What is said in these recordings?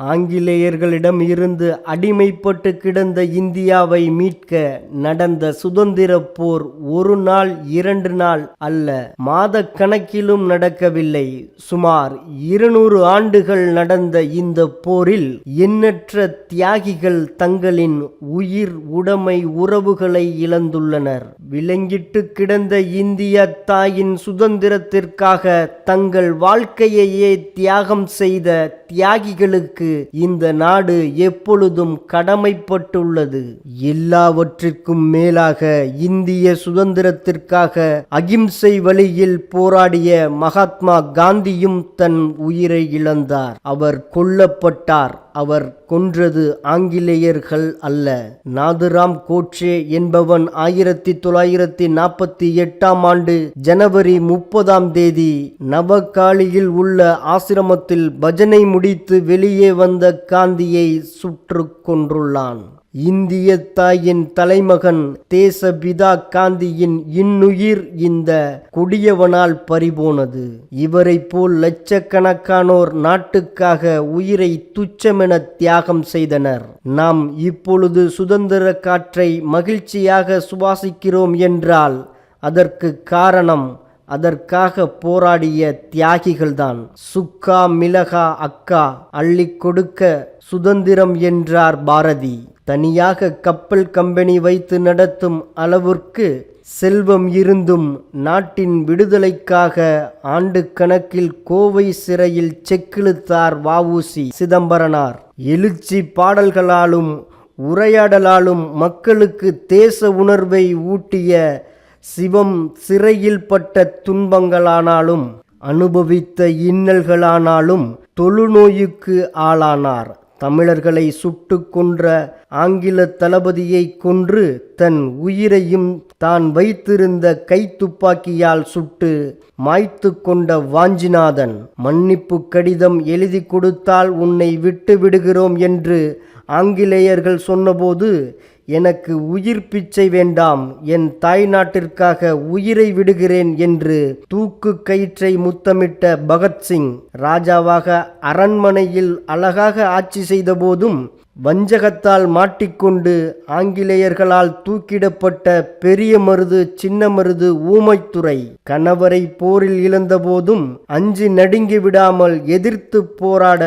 ஆங்கிலேயர்களிடம் இருந்து அடிமைப்பட்டு கிடந்த இந்தியாவை மீட்க நடந்த சுதந்திரப் போர் ஒரு நாள் இரண்டு நாள் அல்ல மாத கணக்கிலும் நடக்கவில்லை. சுமார் இருநூறு ஆண்டுகள் நடந்த இந்த போரில் எண்ணற்ற தியாகிகள் தங்களின் உயிர் உடைமை உறவுகளை இழந்துள்ளனர். விலங்கிட்டு கிடந்த இந்திய தாயின் சுதந்திரத்திற்காக தங்கள் வாழ்க்கையையே தியாகம் செய்த தியாகிகளுக்கு இந்த நாடு எப்பொழுதும் கடமைப்பட்டுள்ளது. எல்லாவற்றிற்கும் மேலாக இந்திய சுதந்திரத்திற்காக அகிம்சை வழியில் போராடிய மகாத்மா காந்தியும் தன் உயிரை இழந்தார். அவர் கொல்லப்பட்டார். அவர் கொன்றது ஆங்கிலேயர்கள் அல்ல. நாதுராம் கோட்சே என்பவன் ஆயிரத்தி தொள்ளாயிரத்தி நாற்பத்தி எட்டாம் ஆண்டு ஜனவரி முப்பதாம் தேதி நவகாளியில் உள்ள ஆசிரமத்தில் பஜனை முடித்து வெளியே வந்த காந்தியை சுற்று கொன்றுள்ளான். இந்திய தாயின் தலைமகன் தேசபிதா காந்தியின் இன்னுயிர் இந்த கொடியவனால் பறிபோனது. இவரை போல் லட்சக்கணக்கானோர் நாட்டுக்காக உயிரை துச்சமென தியாகம் செய்தனர். நாம் இப்பொழுது சுதந்திர காற்றை மகிழ்ச்சியாக சுவாசிக்கிறோம் என்றால் அதற்கு காரணம் அதற்காக போராடிய தியாகிகள்தான் சுக்கா மிளகா அக்கா அள்ளி கொடுக்க சுதந்திரம் என்றார் பாரதி. தனியாக கப்பல் கம்பெனி வைத்து நடத்தும் அளவிற்கு செல்வம் இருந்தும் நாட்டின் விடுதலைக்காக ஆண்டு கணக்கில் கோவை சிறையில் செக்கிழுத்தார் வஉசி சிதம்பரனார். எழுச்சி பாடல்களாலும் உரையாடலாலும் மக்களுக்கு தேச உணர்வை ஊட்டிய சிவம் சிறையில் பட்ட துன்பங்களானாலும் அனுபவித்த இன்னல்களானாலும் தொழுநோயுக்கு ஆளானார். தமிழர்களை சுட்டு கொன்ற ஆங்கில தளபதியை கொன்று தன் உயிரையும் தான் வைத்திருந்த கைத்துப்பாக்கியால் சுட்டு மாய்த்து கொண்ட வாஞ்சிநாதன் மன்னிப்பு கடிதம் எழுதி கொடுத்தால் உன்னை விட்டு விடுகிறோம் என்று ஆங்கிலேயர்கள் சொன்னபோது எனக்கு உயிர் பிச்சை வேண்டாம் என் தாய் நாட்டிற்காக உயிரை விடுகிறேன் என்று தூக்கு கயிற்றை முத்தமிட்ட பகத்சிங் ராஜாவாக அரண்மனையில் அழகாக ஆட்சி செய்தபோதும் வஞ்சகத்தால் மாட்டிக்கொண்டு ஆங்கிலேயர்களால் தூக்கிடப்பட்ட பெரிய மருது சின்ன மருது ஊமைத்துறை. கணவரை போரில் இழந்தபோதும் அஞ்சு நடுங்கி விடாமல் எதிர்த்து போராட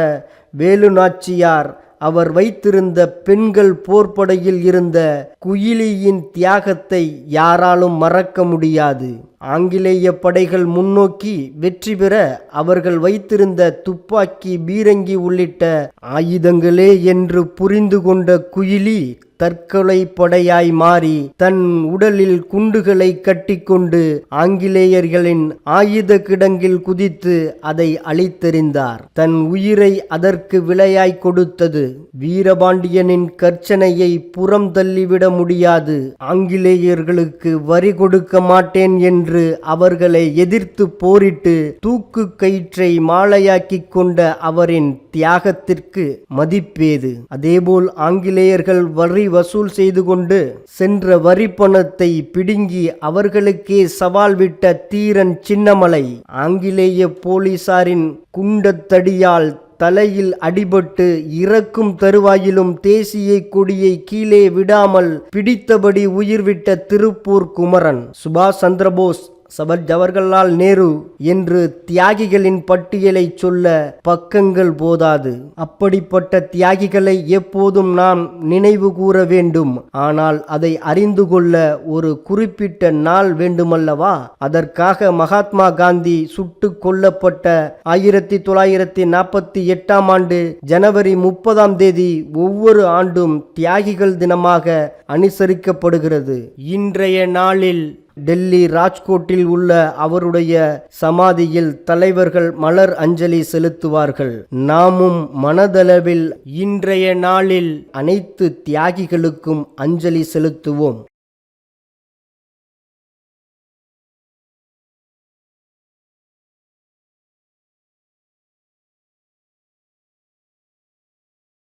வேலு நாச்சியார் அவர் வைத்திருந்த பெண்கள் போர்ப்படையில் இருந்த குயிலியின் தியாகத்தை யாராலும் மறக்க முடியாது. ஆங்கிலேய படைகள் முன்னோக்கி வெற்றி பெற அவர்கள் வைத்திருந்த துப்பாக்கி பீரங்கி உள்ளிட்ட ஆயுதங்களே என்று புரிந்து கொண்ட குயிலி தற்கொலை படையாய் மாறி தன் உடலில் குண்டுகளை கட்டிக்கொண்டு ஆங்கிலேயர்களின் ஆயுத கிடங்கில் குதித்து அதை அழித்தெறிந்தார். தன் உயிரை அதற்கு விலையாய் கொடுத்தது. வீரபாண்டியனின் கர்ச்சனையை புறம் தள்ளிவிட முடியாது. ஆங்கிலேயர்களுக்கு வரி கொடுக்க மாட்டேன் என்று அவர்களை எதிர்த்து போரிட்டு தூக்கு கயிற்றை மாலையாக்கிக் கொண்ட அவரின் தியாகத்திற்கு மதிப்பேது. அதேபோல் ஆங்கிலேயர்கள் வரி வசூல் செய்து கொண்டு சென்ற வரி பணத்தை பிடுங்கி அவர்களுக்கே சவால் விட்ட தீரன் சின்னமலை. ஆங்கிலேய போலீசாரின் குண்டத்தடியால் தலையில் அடிபட்டு இறக்கும் தருவாயிலும் தேசிய கொடியை கீழே விடாமல் பிடித்தபடி உயிர்விட்ட திருப்பூர் குமரன். சுபாஷ் சந்திரபோஸ் சபர் ஜவஹர்லால் நேரு என்று தியாகிகளின் பட்டியலை சொல்ல பக்கங்கள் போதாது. அப்படிப்பட்ட தியாகிகளை எப்போதும் நாம் நினைவு கூற வேண்டும். ஆனால் அதை அறிந்து கொள்ள ஒரு குறிப்பிட்ட நாள் வேண்டுமல்லவா? அதற்காக மகாத்மா காந்தி சுட்டு கொல்லப்பட்ட ஆயிரத்தி தொள்ளாயிரத்தி நாற்பத்தி எட்டாம் ஆண்டு ஜனவரி முப்பதாம் தேதி ஒவ்வொரு ஆண்டும் தியாகிகள் தினமாக அனுசரிக்கப்படுகிறது. இன்றைய நாளில் டெல்லி ராஜ்கோட்டில் உள்ள அவருடைய சமாதியில் தலைவர்கள் மலர் அஞ்சலி செலுத்துவார்கள். நாமும் மனதளவில் இன்றைய நாளில் அனைத்து தியாகிகளுக்கும் அஞ்சலி செலுத்துவோம்.